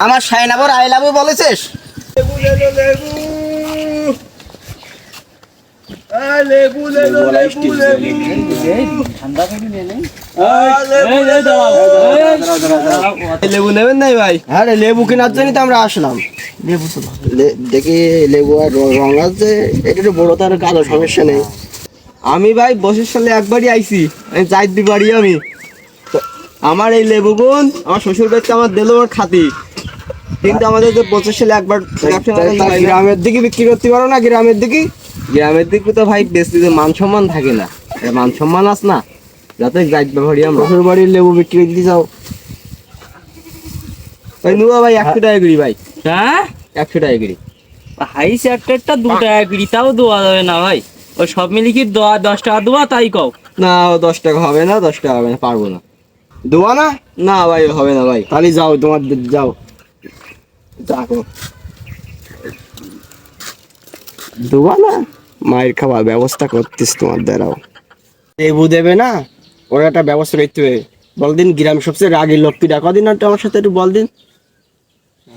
আমার সাইনাবর I love you বলেছিস লেবু। নেবেন নাই ভাই? হ্যাঁ রে, লেবু কেনার জন্য তো আমরা আসলাম। লেবু তো দেখি লেবু আর র- আছে এটা একটু বড় তার কালো সমস্যা নেই। আমি ভাই বছর সালে একবারই আইছি। আমি চাইতে পারি আমি। আমার এই লেবু গুণ আমার শ্বশুর বাড়িতে আমার দিল আমার খাতি। কিন্তু আমাদের যে বছর সালে একবার। গ্রামের দিকে বিক্রি করতে পারো না গ্রামের দিকে? গ্রামের দিকে তো ভাই বেশি যে মান সম্মান থাকে না। মান সম্মান আস না যাতে গাইড ব্যবহারই আমরা। শ্বশুর বাড়ির লেবু বিক্রি দিতে যাও ভাই নুয়া ভাই একশো টাকা করি ভাই। হ্যাঁ? একশো টাকা করি হাই সেক্টরটা দু টাকা বিড়ি তাও দেওয়া যাবে না ভাই। ওই সব মিলি কি দোয়া দশ টাকা দেওয়া তাই কও? না ও দশ টাকা হবে না দশ টাকা হবে না পারব না। দোয়া না? না ভাই হবে না ভাই। তাহলে যাও তোমার যাও। দেখো না মায়ের খাওয়ার ব্যবস্থা করতিস তোমার দ্বারাও লেবু দেবে না? ওর একটা ব্যবস্থা করতে হবে। বল দিন গ্রাম সবচেয়ে রাগী লোক তুই ডাকা দিন একটু আমার সাথে একটু বল দিন।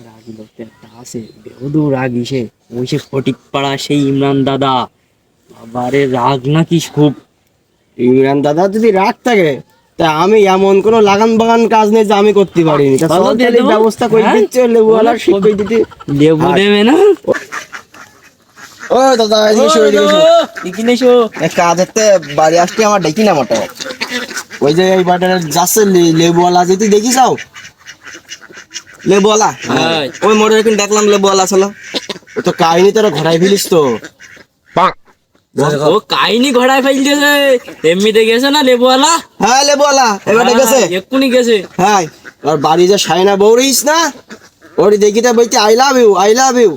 রাগি লোকটা একটা আছে বেহুদু রাগি সে। ওই সে ফটিক পাড়া সেই ইমরান দাদা। বাবারে রাগ নাকি খুব। ইমরান দাদা যদি রাগ থাকে তা আমি এমন কোনো লাগান বাগান কাজ নেই যে আমি করতে পারিনি। তা তাহলে দিয়ে ব্যবস্থা করে হ্যাঁ? দিচ্ছে লেবুওয়ালার ঠিক করে দিতে। লেবু দেবে না? ও দাদা এদিকে এসো, এদিকে এসো। কি নেছো এক কাজ হতে বাড়ি আসতে আমার দেখি না মোটা। ওই যে এই বাটার যাচ্ছে লেবুওয়ালা যদি দেখি যাও লেবুওয়ালা? হ্যাঁ। ওই মোটর এখন দেখলাম লেবুওয়ালা ছিল ও তো কাহিনী তোরা ঘোরাই ফেলিস তো। ও কাহিনী ঘোড়ায় ফেলতেছে এমনিতে গেছে না লেবুওয়ালা? হ্যাঁ লেবুওয়ালা এবারে গেছে। হ্যাঁ, এক্ষুনি গেছে। হ্যাঁ আর বাড়ি যে সাইনা বৌরিস না ওরি দেখিতে বইতে I love you I love you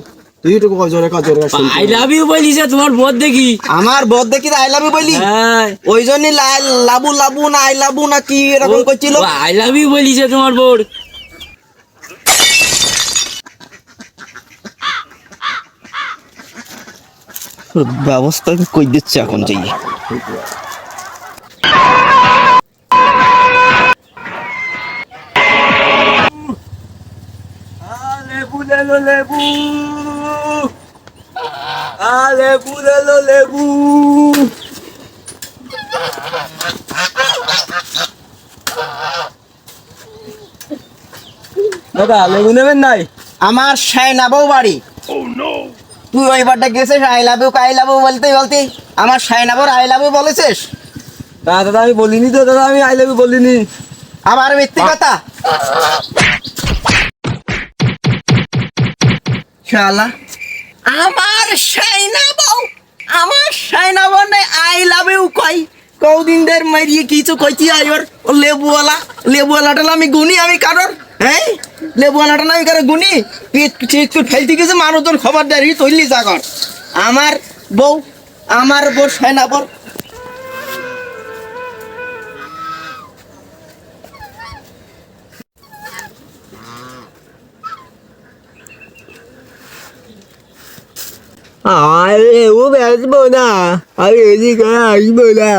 তুই একটু কও জোরে কও জোরে আই লাভ ইউ বলিছে তোমার বোধ দেখি। আমার বদ দেখিতে আই লাভ ইউ বলি? হ্যাঁ। ওই জন্যই লা- লাবু লাবু না আই লাবু না কি এরকম করছিল? আই লাভ ইউ বলিছে তোমার বোর। ব্যবস্থা কই দিচ্ছে এখন যাই। লেবু লেলো লেবু। আ লেবু লেলো লেবু। দাদা লেবু নেবেন নাই? আমার সাইনা বউ বাড়ি। তুই ওই বারটা গেছিস I love you I love you বলতে বলতে আমার সাইনা বউ আই লাভ ইউ বলেছিস? না দাদা আমি বলিনি তো দাদা আমি আই লাভ ইউ বলিনি। আবার মিথ্যে কথা। শালা। আমার সাইনা বউ আমার সাইনা বউ নাই আই লাভ ইউ কই কৌদিন দের মারিয়ে কিছু কইছি আইর ও লেবুওয়ালা। লেবুওয়ালাটা আমি গুনি আমি কারোর। হ্যাঁ লেবুওয়ালাটা না আমি কারোর গুনি। পেট ফেলতে গেছে, মানুষজন খবর দেয় তৈলি আমার বউ আমার বউ সাইনা বউ আরে, ও বেসবো না। আমি এদিকে আসব না।